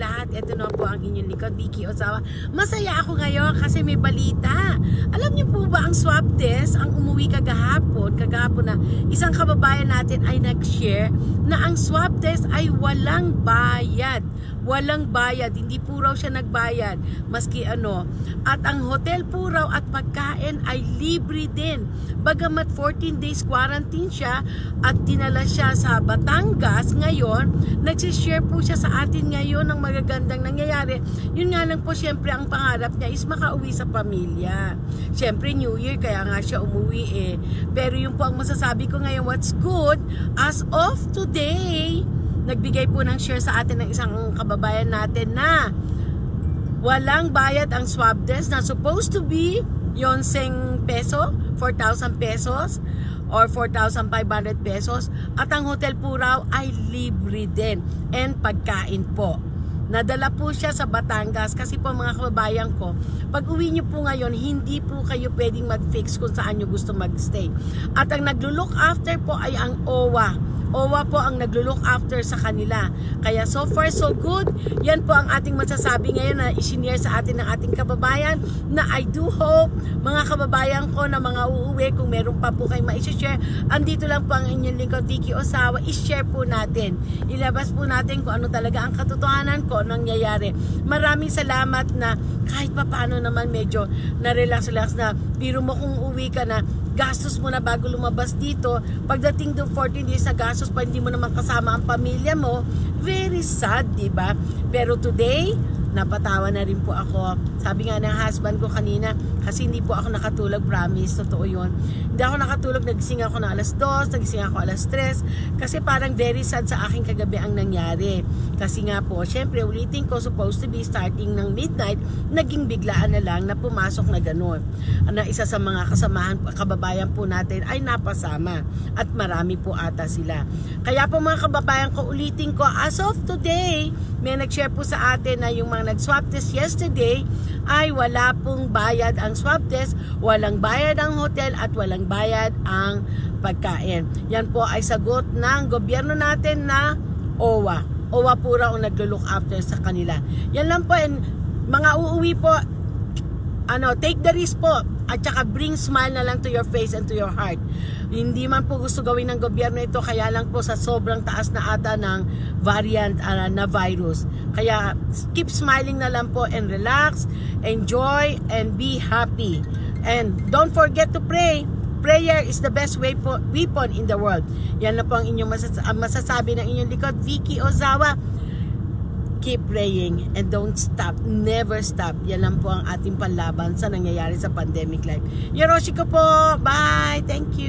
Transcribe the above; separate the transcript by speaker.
Speaker 1: lahat. Ito na po ang inyong likod, Vicky Ozawa. Masaya ako ngayon kasi may balita. Alam niyo po ba ang swab test, ang umuwi kagahapon, kagahapon na isang kababayan natin ay nag-share na ang swab test ay walang bayad. Walang bayad, hindi po raw siya nagbayad. Maski ano. At ang hotel po raw at pagkain ay libre din. Bagamat 14 days quarantine siya at dinala siya sa Batangas ngayon, nagsishare po siya sa atin ngayon ng magagandang nangyayari. Yun nga lang po syempre ang pangarap niya is makauwi sa pamilya. Syempre New Year kaya nga siya umuwi eh. Pero yun po ang masasabi ko ngayon what's good as of today nagbigay po ng share sa atin ng isang kababayan natin na walang bayad ang swab test na supposed to be yon seng peso, 4,000 pesos or 4,500 pesos at ang hotel po raw ay libre din and pagkain po. Nadala po siya sa Batangas kasi po mga kababayan ko, pag uwi niyo po ngayon, hindi po kayo pwedeng mag-fix kung saan niyo gusto mag-stay. At ang naglo-look after po ay ang OWA. OWA po ang naglo-look after sa kanila. Kaya so far so good. Yan po ang ating masasabi ngayon na isinare sa atin ng ating kababayan na I do hope mga kababayan ko na mga uuwi kung meron pa po kayong ma-share. Andito lang po ang inyong lingkod Vicky Osawa. I-share po natin. Ilabas po natin kung ano talaga ang katotohanan ko nangyayari. Maraming salamat na kahit pa paano naman medyo na-relax-relax na biro mo kung uwi ka na gastos mo na bago lumabas dito. Pagdating doon 14 days na gastos pa hindi mo naman kasama ang pamilya mo, very sad, di ba? Pero today, napatawa na rin po ako. Sabi nga ng husband ko kanina, kasi hindi po ako nakatulog, promise, totoo yun. Hindi ako nakatulog, nagising ako na alas 2, nagising ako alas 3, kasi parang very sad sa aking kagabi ang nangyari. Kasi nga po, syempre, ulitin ko, supposed to be starting ng midnight, naging biglaan na lang na pumasok na ganun. Na isa sa mga kasamahan, kababayan po natin ay napasama. At marami po ata sila. Kaya po mga kababayan ko, ulitin ko, as of today, may nag-share po sa atin na yung mga nag-swab test yesterday ay wala pong bayad ang swab test, walang bayad ang hotel at walang bayad ang pagkain. Yan po ay sagot ng gobyerno natin na OWA. OWA po raw ang naglo-look after sa kanila. Yan lang po and mga uuwi po ano, take the risk po at saka bring smile na lang to your face and to your heart. Hindi man po gusto gawin ng gobyerno ito kaya lang po sa sobrang taas na ata ng variant uh, na virus. Kaya keep smiling na lang po and relax, enjoy and be happy. And don't forget to pray. Prayer is the best way po, weapon in the world. Yan na po ang inyong masas- masasabi ng inyong likod, Vicky Ozawa keep praying and don't stop. Never stop. Yan lang po ang ating panlaban sa nangyayari sa pandemic life. Yoroshi ko po. Bye. Thank you.